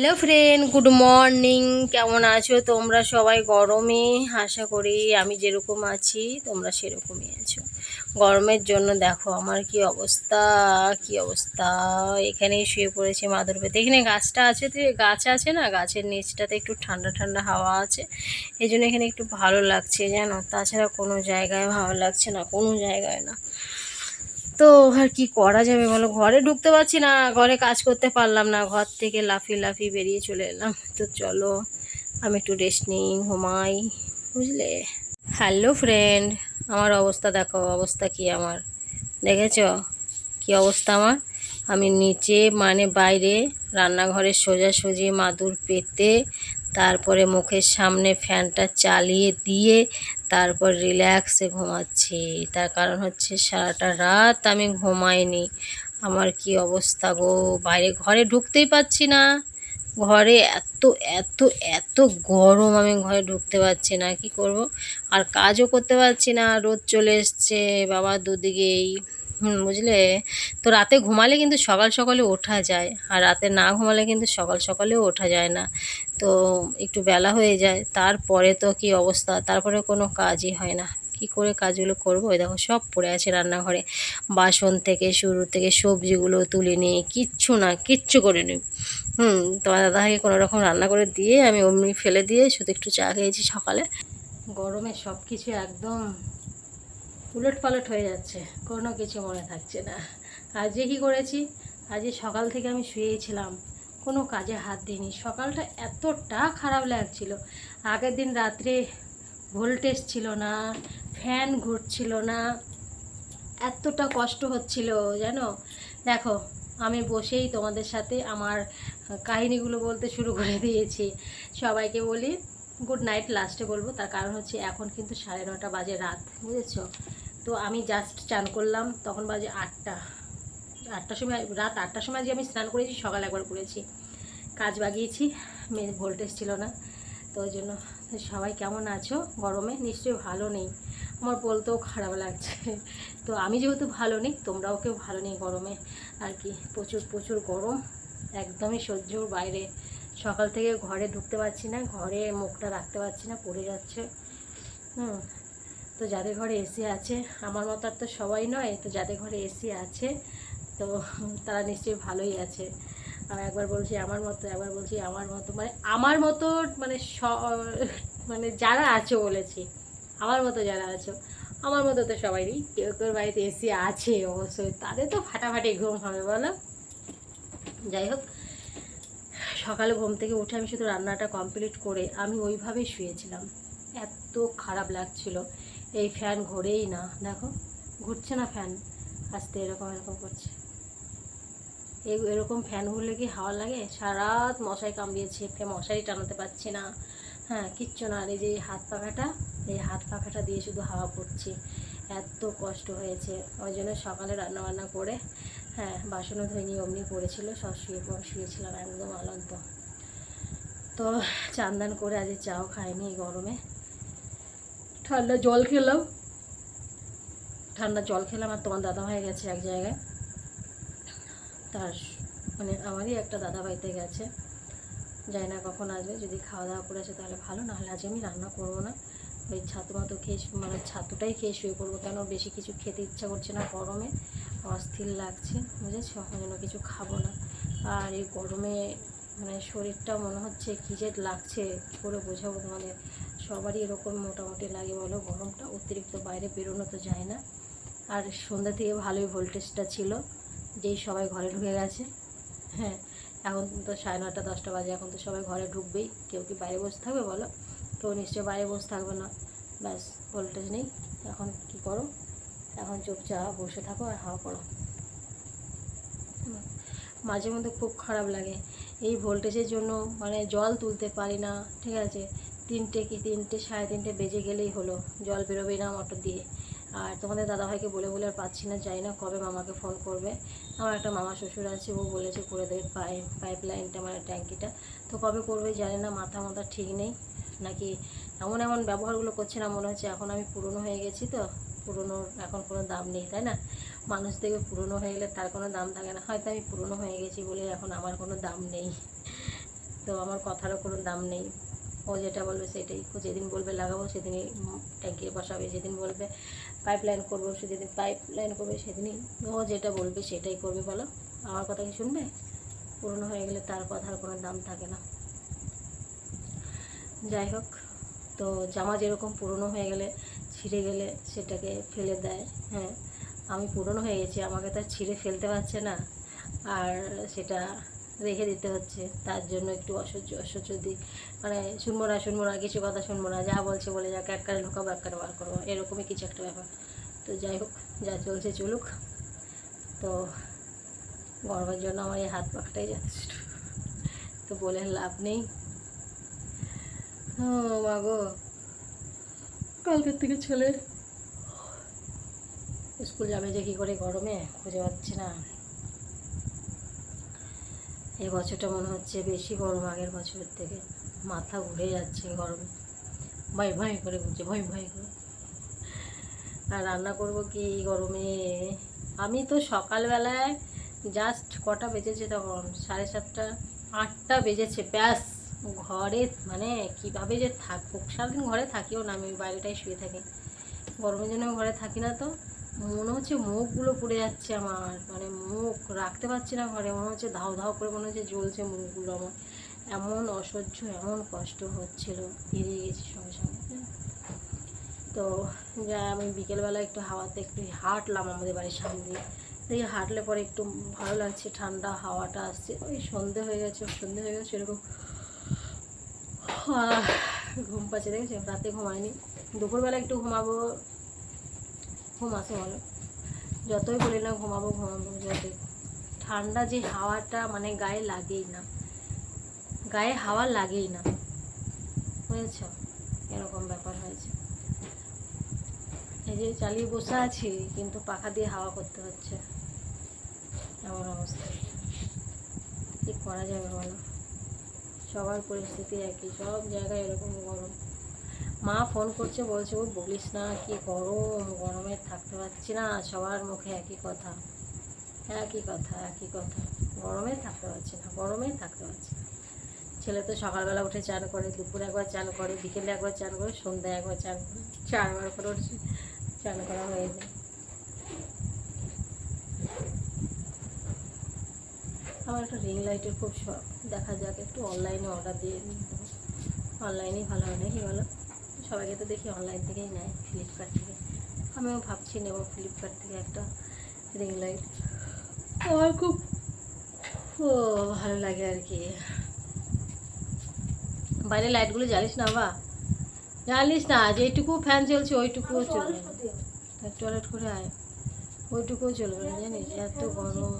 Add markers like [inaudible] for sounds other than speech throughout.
Hello friend good morning কেমন আছো? তোমরা সবাই গরমে, আশা করি আমি যেরকম আছি, তোমরা সেরকমই আছো। গরমের জন্য দেখো আমার কি অবস্থা কি অবস্থা। এখানেই শুয়ে পড়েছি মাদুর পেতে। এখানে গাছটা আছে তো, গাছ আছে না? গাছের নিচটাতে একটু ঠান্ডা ঠান্ডা হাওয়া আছে। এই জন্য এখানে একটু ভালো লাগছে, জানো? তাছাড়া কোনো জায়গায় ভালো লাগছে না, কোনো জায়গায় না। তো আর কি করা যাবে বলো? ঘরে ঢুকতে পারছি না, ঘরে কাজ করতে পারলাম না, ঘর থেকে লাফি লাফিয়ে বেরিয়ে চলে এলাম। তো চলো, আমি একটু রেস্ট নিই, ঘুমাই, বুঝলে? হ্যালো ফ্রেন্ড আমার অবস্থা দেখো, অবস্থা কি আমার? দেখেছ? কি অবস্থা আমার? আমি নিচে মানে বাইরে, রান্নাঘরের সোজাসুজি মাদুর পেতে, তারপরে মুখের সামনে ফ্যানটা চালিয়ে দিয়ে তারপর রিল্যাক্সে ঘুমাচ্ছি। তার কারণ হচ্ছে সারাটা রাত আমি ঘুমাইনি। আমার কি অবস্থা গো? বাইরে ঘরে ঢুকতেই পাচ্ছি না। ঘরে এত এত এত গরম আমি ঘরে ঢুকতে পারছি না। কি করব? আর কাজও করতে পারছি না। রোদ চলে এসছে। বাবা দুদিকেই। বুঝলে? তো রাতে ঘুমালে কিন্তু সকাল সকালে ওঠা যায়, আর রাতে না ঘুমালে কিন্তু সকাল সকালেও ওঠা যায় না। তো একটু বেলা হয়ে যায়, তারপরে তো কি অবস্থা? তারপরে কোনো কাজই হয় না। কি করে কাজগুলো করব? ওই দেখো, সব পড়ে আছে রান্নাঘরে। বাসন থেকে শুরু থেকে সবজিগুলো তুলে নিয়ে কিচ্ছু না, কিচ্ছু করে নিই হুম তোমার দাদাকে কোনো রকম রান্না করে দিয়ে আমি অমনি ফেলে দিয়ে শুধু একটু চা খেয়েছি সকালে। গরমে সব কিছু একদম উলট পালট হয়ে যাচ্ছে, কোনো কিছু মনে থাকছে না। আজকে কি করেছি? আজকে সকাল থেকে আমি শুয়েছিলাম, কোনো কাজে হাত দিইনি। সকালটা এতটা খারাপ লাগছিল। আগের দিন রাত্রে ভোল্টেজ ছিল না, ফ্যান ঘুরছিল না, এতটা কষ্ট হচ্ছিল, জানো? দেখো, আমি বসেই তোমাদের সাথে আমার কাহিনীগুলো বলতে শুরু করে দিয়েছি। সবাইকে বলি গুড নাইট লাস্টে বলব, তার কারণ হচ্ছে এখন কিন্তু সাড়ে নটা বাজে রাত, বুঝেছ? তো আমি জাস্ট চান করলাম, তখন বাজে আটটা। আটটার সময়, রাত আটটার সময় যে আমি স্নান করেছি, সকাল একবার করেছি। কাজ বাগিয়েছি মেয়ে ভোল্টেজ ছিল না, তো ওই জন্য। সবাই কেমন আছো? গরমে? নিশ্চয়ই ভালো নেই। আমার বলতেও খারাপ লাগছে। তো আমি যেহেতু ভালো নেই, তোমরাও কেউ ভালো নেই গরমে। আর কি, প্রচুর প্রচুর গরম। একদমই সহ্যর বাইরে। সকাল থেকে ঘরে ঢুকতে পারছি না, ঘরে মুখটা রাখতে পারছি না, পড়ে যাচ্ছে। হুম তো যাদের ঘরে এসি আছে, আমার মতো আর তো সবাই নয়, তো যাদের ঘরে এসি আছে, তো তারা নিশ্চয়ই ভালোই আছে। একবার বলছি আমার মতো, একবার বলছি আমার মতো মানে আমার মতো মানে স মানে যারা আছো বলেছি, আমার মতো যারা আছো, আমার মতো তো সবাইরই, কেউ কেউ বাড়িতে এসি আছে অবশ্যই, তাদের তো ফাটাফাটি ঘুম হবে, বলো? যাই হোক, সকালে ঘুম থেকে উঠে আমি শুধু রান্নাটা কমপ্লিট করে আমি ওইভাবেই শুয়েছিলাম। এত খারাপ লাগছিল। এই ফ্যান ঘোরেই না, দেখো, ঘুরছে না ফ্যান, আস্তে এরকম এরকম করছে। এই এরকম ফ্যান ঘুরলে কি হাওয়া লাগে? সারা রাত মশাই কামড়িয়েছে মশারি টানাতে পারছি না। হ্যাঁ কিচ্ছু না, আর এই যে হাত পাখাটা, এই হাত পাখাটা দিয়ে শুধু হাওয়া পড়ছে। এত কষ্ট হয়েছে, ওই জন্য সকালে রান্না বান্না করে হ্যাঁ বাসনও ধুয়ে নিয়ে অমনি পড়েছিল, সব শুয়ে পড়ে, শুয়েছিলাম একদম আলন্ত। তো চান্দান করে আজ চাও খাইনি গরমে। ঠান্ডা জল খেলাম। ঠান্ডা জল খেলাম আর তোমার দাদা ভাই গেছে এক জায়গায়। তার মানে আমারই একটা দাদা বাড়িতে গেছে। জানি না কখন আসবে, যদি খাওয়া দাওয়া করেছে তাহলে ভালো, নাহলে আজ আমি রান্না করব না। ওই ছাতু মাতো খেয়ে মানে ছাতুটাই খেয়ে শুয়ে পড়ব কেন? বেশি কিছু খেতে ইচ্ছা করছে না গরমে। অস্থির লাগছে, বুঝেছ? জন্য কিছু খাব না। আর এই গরমে মানে শরীরটা মনে হচ্ছে কী যে লাগছে করে বোঝাবো তোমাদের। সবারই এরকম মোটামুটি লাগে বলো, গরমটা, অতিরিক্ত বাইরে বেরোনো তো যায় না। আর সন্ধ্যা থেকে ভালোই ভোল্টেজটা ছিল, যেই সবাই ঘরে ঢুকে গেছে। হ্যাঁ এখন তো সাড়ে নটা দশটা বাজে, এখন তো সবাই ঘরে ঢুকবেই। কেউ কি বাইরে বসে থাকবে বলো? কেউ নিশ্চয়ই বাইরে বসে থাকবে না। ব্যাস, ভোল্টেজ নেই। এখন কি করো? এখন চুপচাপ বসে থাকো আর হাওয়া করো মাঝে মধ্যে খুব খারাপ লাগে। এই ভোল্টেজের জন্য মানে জল তুলতে পারি না, ঠিক আছে? তিনটে কি তিনটে, সাড়ে তিনটে বেজে গেলেই হলো। জল বেরোবেই না মোটর দিয়ে। আর তোমাদের দাদাভাইকে বলে বলে আর পাচ্ছি না যাই না কবে মামাকে ফোন করবে। আমার একটা মামা শ্বশুর আছে, ও বলেছে করে দেবে পাইপ পাইপ লাইনটা মানে ট্যাঙ্কিটা। তো কবে করবে জানি না, মাথা মাথা ঠিক নেই। নাকি এমন এমন ব্যবহারগুলো করছে না মনে হচ্ছে, এখন আমি পুরনো হয়ে গেছি তো পুরনোর এখন কোনো দাম নেই, তাই না? মানুষ দেখবে পুরনো হয়ে গেলে তার কোনো দাম থাকে না। হয়তো আমি পুরনো হয়ে গেছি বলে এখন আমার কোনো দাম নেই। তো আমার কথারও কোনো দাম নেই। ও যেটা বলবে সেটাই। যেদিন বলবে লাগাবো সেদিনই ট্যাঙ্কি বসাবে, যেদিন বলবে পাইপ লাইন করব সেদিন পাইপ লাইন করবে, সেদিনই ও যেটা বলবে সেটাই করবে বলো। আমার কথা কি শুনবে? পুরনো হয়ে গেলে তার কথার কোনো দাম থাকে না। যাই হোক, তো জামা যেরকম পুরনো হয়ে গেলে ছিঁড়ে গেলে সেটাকে ফেলে দেয় হ্যাঁ। আমি পুরনো হয়ে গেছি, আমাকে তো ছিঁড়ে ফেলতে পারছে না। আর সেটা রেখে দিতে হচ্ছে। তার জন্য একটু অসহ্য অসহ্য দিই মানে শুনব না শুনব না, কিছু কথা শুনব না, যা বলছে বলে যাক, এক কানে ঢোকাবো, এক কানে বার করব, এরকমই কিছু একটা ব্যাপার। তো যাই হোক, যা চলছে চলুক। তো গরমের জন্য আমার এই হাত পাকটাই যথেষ্ট তো বলে লাভ নেই। মাগো কালকের থেকে ছেলে। স্কুল যাবে যে কী করে গরমে? খুঁজে পাচ্ছি না। এই বছরটা মনে হচ্ছে বেশি গরম আগের বছরের থেকে। মাথা ঘুরে যাচ্ছে গরমে। ভয় ভয় করে ঘুরছে, ভয় ভয় করে। আর রান্না করব কি গরমে? আমি তো সকালবেলায় জাস্ট কটা বেজেছে তখন? সাড়ে সাতটা, আটটা বেজেছে, ব্যাস। ঘরে মানে কীভাবে যে থাকব সারাদিন ঘরে থাকিও না, আমি বাইরেটাই শুয়ে থাকি। গরমের জন্য ঘরে থাকি না তো। মনে হচ্ছে মুখগুলো পুড়ে যাচ্ছে আমার। মানে মুখ রাখতে পারছি না ঘরে, মনে হচ্ছে ধাও ধাও করে মনে হচ্ছে জ্বলছে মুখগুলো আমার। এমন অসহ্য, এমন কষ্ট হচ্ছিল বেরিয়ে গেছি সঙ্গে সঙ্গে। তো আমি বিকেলবেলা একটু হাওয়াতে একটু হাঁটলাম আমাদের বাড়ির সামনে। দিয়ে হাঁটলে পরে একটু ভালো লাগছে, ঠান্ডা হাওয়াটা আসছে। ওই সন্ধে হয়ে গেছে, সন্ধে হয়ে গেছে, এরকম ঘুম পাচ্ছে দেখেছি রাতে ঘুমায়নি দুপুরবেলা একটু ঘুমাবো ঘুম আসে বলো। যতই বলি না ঘুমাবো ঘুমাবো, যতই। ঠান্ডা যে হাওয়াটা মানে গায়ে লাগেই না। গায়ে হাওয়া লাগেই না। বুঝেছ? এরকম ব্যাপার হয়েছে। এই যে চালিয়ে বসে আছি, কিন্তু পাখা দিয়ে হাওয়া করতে হচ্ছে। এমন অবস্থা। কি করা যাবে বলো? সবার পরিস্থিতি একই, সব জায়গায় এরকম গরম। মা ফোন করছে, বলছে ও বলিস না, কি গরম, গরমে থাকতে পারছি না, সবার মুখে একই কথা একই কথা একই কথা, গরমে থাকতে পারছি না, গরমে থাকতে পারছি না। ছেলে তো সকালবেলা উঠে চান করে, দুপুরে একবার চান করে, বিকেলে একবার চান করে, সন্ধ্যায় একবার চান করে, চারবার করে উঠছে, চান করা হয়ে যায় আমার একটা রিং লাইটের খুব শখ, দেখা যাক, একটু অনলাইনে অর্ডার দিয়ে অনলাইনেই ভালো হয় নাকি বলো? সবাইকে তো দেখি অনলাইন থেকেই নেয় ফ্লিপকার্ট থেকে। আমিও ভাবছি নেব ফ্লিপকার্ট থেকে একটা রিং লাইট আমার খুব ও ভালো লাগে আর কি। বাইরে লাইটগুলো জ্বালিস না বা জ্বালিস না যেইটুকু ফ্যান চলছে ওইটুকুও চলবে। টয়লেট করে আয়। ওইটুকুও চলবে না জানিস? এত গরম।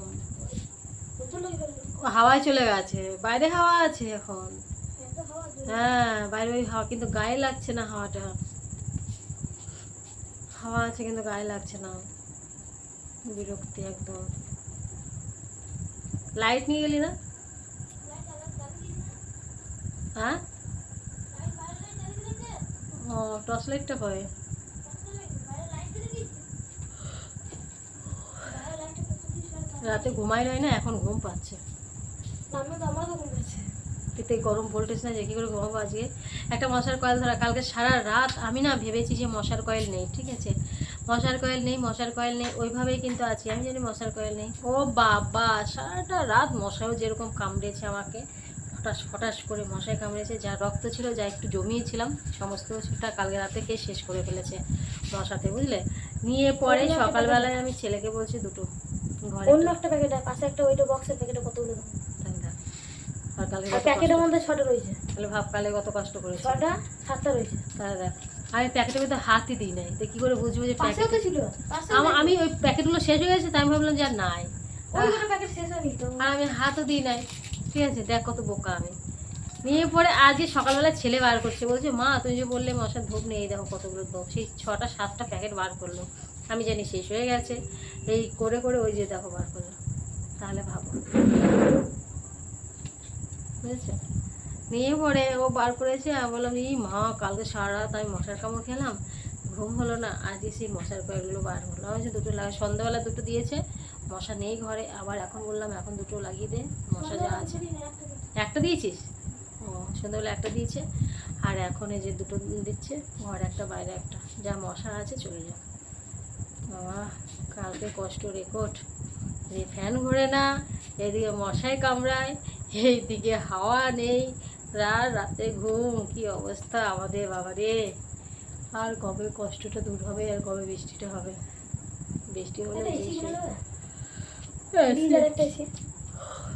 হাওয়ায় চলে গেছে। বাইরে হাওয়া আছে এখন। হ্যাঁ বাইরে ওই হাওয়া, কিন্তু গায়ে লাগছে না হাওয়াটা। হাওয়া আছে কিন্তু গায়ে লাগছে না। বিরক্তি একদম। লাইট নিয়ে গেলি না? হ্যাঁ? ও, টর্চ লাইটটা কয়? রাতে ঘুমাই নয় না, এখন ঘুম পাচ্ছে। এতে গরম ভোল্টেজ না যে কী করে ঘুমাবো আজকে? একটা মশার কয়েল ধরা কালকে সারা রাত আমি না ভেবেছি যে মশার কয়েল নেই ঠিক আছে? মশার কয়েল নেই মশার কয়েল নেই ওইভাবেই কিন্তু আছি। আমি জানি মশার কয়েল নেই। ও বাবা সারাটা রাত মশাও যেরকম কামড়েছে আমাকে ফটাস ফটাস করে মশায় কামড়েছে যা রক্ত ছিল যা একটু জমিয়েছিলাম সমস্ত কিছুটা কালকে রাতে খেয়ে শেষ করে ফেলেছে মশাতে বুঝলে? নিয়ে পরে সকালবেলায় আমি ছেলেকে বলছি দুটো ঘরে অন্য একটা প্যাকেট পাশে একটা ওইটা বক্সের প্যাকেটে কতগুলো। আর কালকে প্যাকেটের মধ্যে ছটা রয়েছে। তাহলে ভাব কালে কত কষ্ট করেছে। ছটা? সাতটা রয়েছে। তাহলে দেখ আমি প্যাকেটের মধ্যে হাতই দিই নাই। তো কি করে বুঝব যে পাশেও প্যাকেট তো ছিল আমি ওই প্যাকেটগুলো শেষ হয়ে গেছে তাই আমি ভাবলাম যে আর নাই। ওই প্যাকেট শেষ হয়নি তো। আর আমি হাতও দিই নাই। ঠিক আছে দেখ কত বোকা আমি। নিয়ে পরে আজকে সকালবেলা ছেলে বার করছে। বলছে মা তুমি যে বললে মশার ধূপ নেই দেখো কতগুলো ধূপ। সেই ছটা সাতটা প্যাকেট বার করল। আমি জানি শেষ হয়ে গেছে। এই করে করে ওই যে দেখো বার করল। তাহলে ভাবো। বুঝেছ নিয়ে পরে ও বার করেছে, আমি বললাম এই মা, কালকে সারা রাত আমি মশার কামড় খেলাম, ঘুম হলো না, আজকে সেই মশার কয়েকগুলো বার হলো। আমি যে দুটো লাগা, সন্ধ্যাবেলা দুটো দিয়েছে, মশা নেই ঘরে, আবার এখন বললাম, এখন দুটো লাগিয়ে দে, মশা যা আছে। একটা দিয়েছিস? ও, সন্ধ্যাবেলা একটা দিয়েছে, আর এখন এই যে দুটো দিচ্ছে, ঘর একটা, বাইরে একটা, যা মশা আছে চলে যাও বাবা, কালকে কষ্ট রেকর্ড। ফ্যান ঘোরে না, এদিকে মশায় কামড়ায় এইদিকে হাওয়া নেই রাত রাতে ঘুম কি অবস্থা আমাদের বাবারে? আর কবে কষ্টটা দূর হবে আর কবে বৃষ্টিটা হবে? বৃষ্টি হলে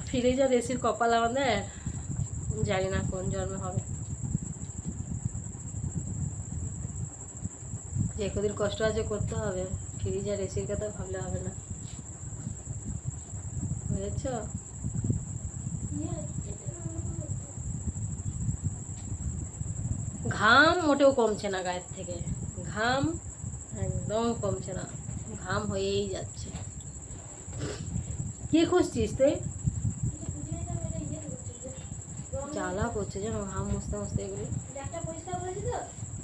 ফ্রিজের এসির কপাল আমাদের? জানি না কোন জন্মে হবে। যে কদিন কষ্ট আছে করতে হবে। ফ্রিজ আর এসির কথা ভাবলে হবে না। বুঝেছ? ঘাম মোটেও কমছে না গায়ের থেকে। ঘাম একদম কমছে না। ঘাম হয়েই যাচ্ছে। কি খুঁজছিস তুই? জ্বালা করছে যেন ঘাম মুছতে মুছতে এগুলি।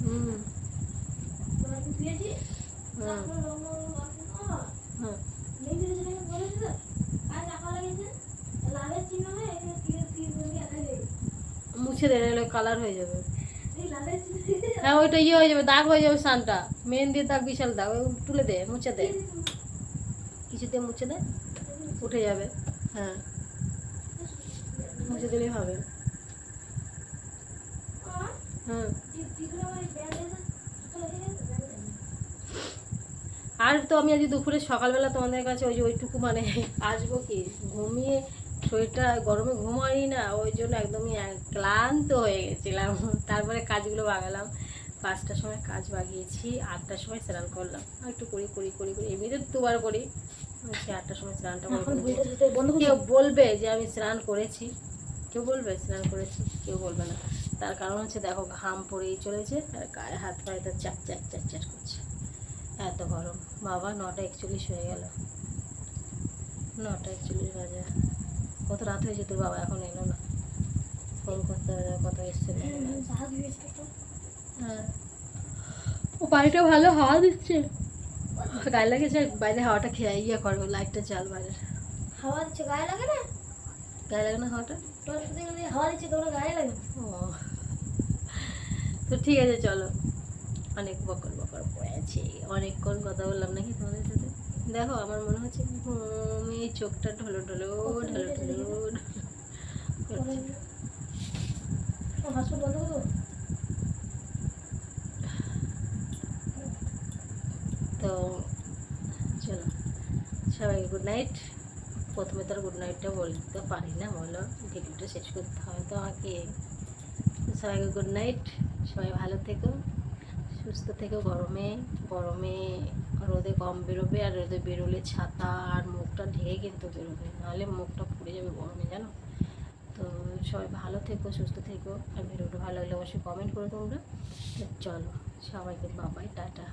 হুম। হয়। যাই মুছে দে নাহলে কালার হয়ে যাবে। হ্যাঁ ওইটা ইয়ে হয়ে যাবে, দাগ হয়ে যাবে সানটা। মেহেন্দির দাগ, বিশাল দাগ, ওই তুলে দে, মুছে দে। কিছু দিয়ে মুছে দে, উঠে যাবে। হ্যাঁ মুছে দিলেই হবে। হুম আর তো আমি আজ দুপুরে সকালবেলা তোমাদের কাছে ওই যে ওইটুকু মানে আসব কি, ঘুমিয়ে শরীরটা গরমে ঘুমাই না ওই জন্য একদমই ক্লান্ত হয়ে গেছিলাম। [laughs] তারপরে কাজগুলো বাগালাম। পাঁচটার সময় কাজ বাগিয়েছি আটটার সময় স্নান করলাম। একটু করি করি করি করি। এমনিতে দুবার করি। সে আটটার সময় স্নানটা কেউ বলবে যে আমি স্নান করেছি। কেউ বলবে স্নান করেছি কেউ বলবে না। তার কারণ হচ্ছে দেখো ঘাম পড়েই চলেছে আর গায়ে হাত পায়ে তার চাক চাক চাক চাক করছে। এত গরম। বাবা নটা একচল্লিশ হয়ে গেল। নটা একচল্লিশ বাজে। কত রাত হয়েছে তোর বাবা এখন এলো না। ফোন করতে হবে কত এসছে হ্যাঁ। ও বাড়িটা ভালো হাওয়া দিচ্ছে? গায়ে লাগেছে বাইরে হাওয়াটা খেয়ে ইয়ে করো লাইটটা চাল বাইরে হাওয়া দিচ্ছে গায়ে লাগে না? গায়ে লাগে না হাওয়াটা? তোর সাথে গেলে হাওয়া দিচ্ছে তোর গায়ে লাগে। ও। তো ঠিক আছে চলো। অনেক বকর বকর পড়েছে অনেকক্ষণ কথা বললাম নাকি তোমাদের সাথে? দেখো আমার মনে হচ্ছে ঘুমে চোখটা ঢলো ঢলো ঢলো ঢলো। তো চলো। সবাইকে গুড নাইট প্রথমে তো আর গুড নাইটটা বলতে পারি না বলো। ভিডিওটা শেষ করতে হবে তো আমাকে সবাইকে গুড নাইট সবাই ভালো থেকো। সুস্থ থেকে গরমে গরমে রোদে কম বেরোবে আর রোদে বেরোলে ছাতা আর মুখটা ঢেকে কিন্তু বেরোবে, নাহলে মুখটা পুড়ে যাবে গরমে, জানো? তো সবাই ভালো থেকো, সুস্থ থেকো। আর ভিডিওটা ভালো লাগলে অবশ্যই কমেন্ট করে তোমরা। চলো, সবাইকে বাবাই টাটা।